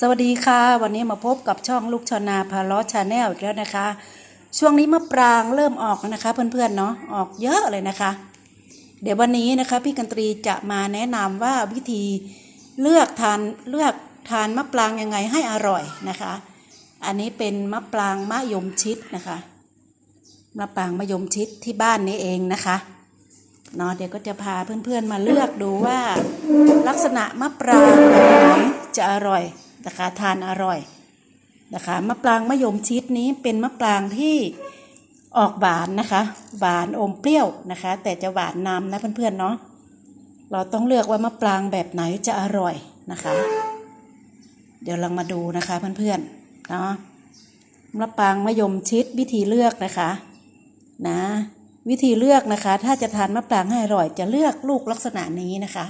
สวัสดีค่ะ วันนี้มาพบกับช่องลูกชนาพาล้อชาแนลอีกแล้วนะคะ ช่วงนี้มะปรางเริ่มออกนะคะ เพื่อนๆเนาะออกเยอะเลยนะคะ เดี๋ยววันนี้นะคะพี่กันตรีจะมาแนะนำว่าวิธีเลือกทานเลือกทานมะปรางยังไงให้อร่อยนะคะ อันนี้เป็นมะปรางมะยมชิดนะคะมะปรางมะยมชิดที่บ้านนี้เองนะคะเนาะเดี๋ยวก็จะพาเพื่อนๆมาเลือกดูว่า ลักษณะมะปรางแบบไหนจะอร่อย นะคะทานอร่อยนะคะมะปรางมะยมชิดนี้เป็นมะปรางที่ออกหวานนะคะ หวานอมเปรี้ยวนะคะ แต่จะหวานน้ำนะเพื่อนๆเนาะเราต้องเลือกว่ามะปรางแบบไหนจะอร่อยนะคะ เดี๋ยวลองมาดูนะคะเพื่อนๆเนาะมะปรางมะยมชิดวิธีเลือกนะคะนะวิธีเลือกนะคะ ถ้าจะทานมะปรางให้อร่อย จะเลือกลูกลักษณะนี้นะคะ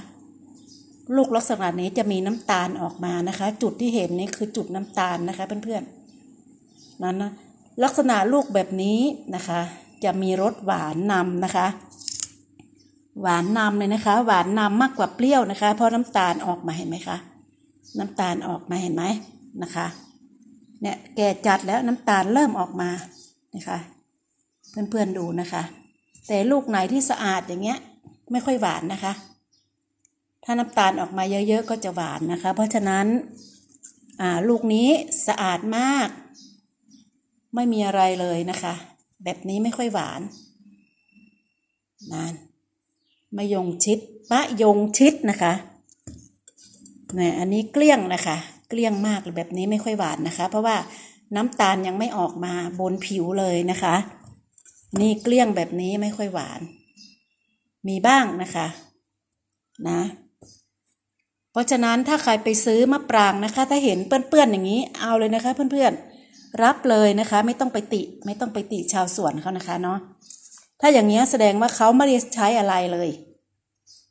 ลูกลักษณะนี้จะมีน้ำตาลออกมานะคะ จุดที่เห็นนี่คือจุดน้ำตาลนะคะเพื่อนๆนั้นนะลักษณะลูกแบบนี้นะคะ จะมีรสหวานนำนะคะ หวานนำเลยนะคะ หวานนำมากกว่าเปรี้ยวนะคะ เพราะน้ำตาลออกมาเห็นไหมคะน้ำตาลออกมาเห็นไหมนะคะเนี่ยแก่จัดแล้วน้ำตาลเริ่มออกมานะคะเพื่อนๆดูนะคะ แต่ลูกไหนที่สะอาดอย่างเงี้ย ไม่ค่อยหวานนะคะ ถ้าน้ำตาลออกมาเยอะๆก็จะหวานนะคะ เพราะฉะนั้นลูกนี้สะอาดมาก ไม่มีอะไรเลยนะคะ แบบนี้ไม่ค่อยหวานนานมะยงชิดมะยงชิดนะคะเนี่ยอันนี้เกลี้ยงนะคะ เกลี้ยงมากแบบนี้ไม่ค่อยหวานนะคะ เพราะว่าน้ำตาลยังไม่ออกมาบนผิวเลยนะคะ นี่เกลี้ยงแบบนี้ไม่ค่อยหวาน มีบ้างนะคะ นะ เพราะฉะนั้นถ้าใครไปซื้อมะปรางนะคะ ถ้าเห็นเปื้อนๆอย่างนี้เอาเลยนะคะ เพื่อนๆรับเลยนะคะ ไม่ต้องไปติไม่ต้องไปติชาวสวนเขานะคะเนาะถ้าอย่างเงี้แสดงว่าเขาไม่ได้ใช้อะไรเลย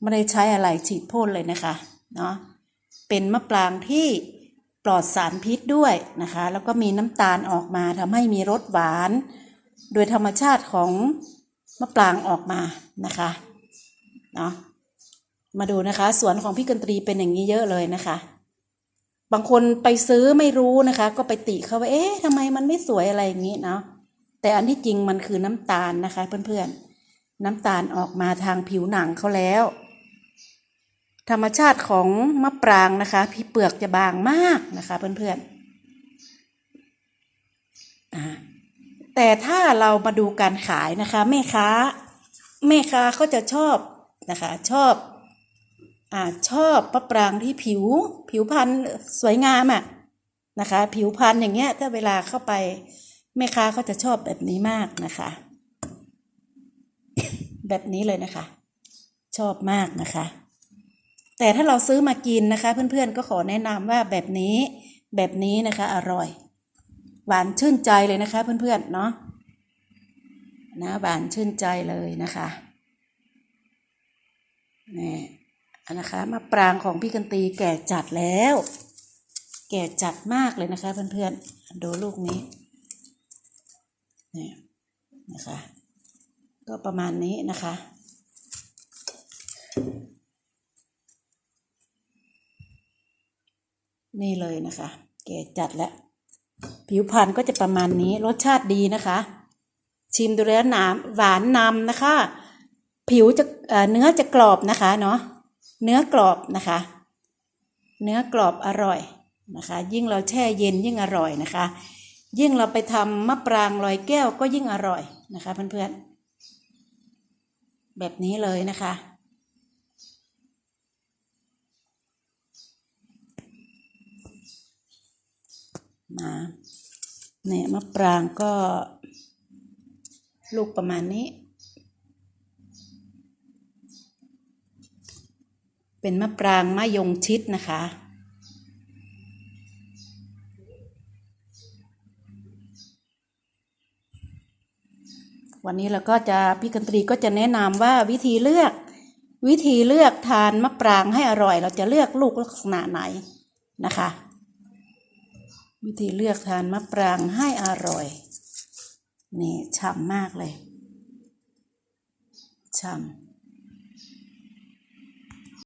ไม่ได้ใช้อะไรฉีดพ่นเลยนะคะเนาะเป็นมะปรางที่ปลอดสารพิษด้วยนะคะ แล้วก็มีน้ำตาลออกมาทำให้มีรสหวาน โดยธรรมชาติของมะปรางออกมานะคะเนาะ มาดูนะคะ สวนของพี่กันตรีเป็นอย่างนี้เยอะเลยนะคะ บางคนไปซื้อไม่รู้นะคะ ก็ไปติเขาว่าเอ๊ะทำไมมันไม่สวยอะไรอย่างนี้เนาะแต่อันที่จริงมันคือน้ำตาลนะคะ เพื่อนๆ น้ำตาลออกมาทางผิวหนังเขาแล้ว ธรรมชาติของมะปรางนะคะ พี่เปลือกจะบางมากนะคะเพื่อนๆอ่าแต่ถ้าเรามาดูการขายนะคะแม่ค้าแม่ค้าเขาจะชอบนะคะ ชอบ อาชอบมะปรางที่ผิว ผิวพันธุ์สวยงามอะ่ะนะคะ ผิวพันธุ์อย่างเงี้ย ถ้าเวลาเข้าไปแม่ค้าเขาจะชอบแบบนี้มากนะคะ แบบนี้เลยนะคะ ชอบมากนะคะ แต่ถ้าเราซื้อมากินนะคะ เพื่อนๆก็ขอแนะนำว่าแบบนี้แบบนี้นะคะ อร่อย หวานชื่นใจเลยนะคะ เพื่อนๆเนาะนะหวานชื่นใจเลยนะคะนี่ นนะคะมะปรางของพี่กันตีแก่จัดแล้ว แก่จัดมากเลยนะคะ เพื่อนๆดูลูกนี้นี่นะคะ ก็ประมาณนี้นะคะ นี่เลยนะคะ แก่จัดแล้ว ผิวพรรณก็จะประมาณนี้รสชาติดีนะคะ ชิมดูแล้วหนามหวานนำนะคะ ผิวจะเนื้อจะกรอบนะคะเนาะ เนื้อกรอบนะคะ เนื้อกรอบอร่อยนะคะ ยิ่งเราแช่เย็นยิ่งอร่อยนะคะ ยิ่งเราไปทำมะปรางลอยแก้วก็ยิ่งอร่อยนะคะเพื่อนๆ แบบนี้เลยนะคะ มาเนี่ยมะปรางก็ลูกประมาณนี้ เป็นมะปรางมะยงชิดนะคะ วันนี้เราก็จะพี่กันตรีก็จะแนะนำว่าวิธีเลือก วิธีเลือกทานมะปรางให้อร่อย เราจะเลือกลูกลักษณะไหนนะคะ วิธีเลือกทานมะปรางให้อร่อย นี่ฉ่ำมากเลยฉ่ำ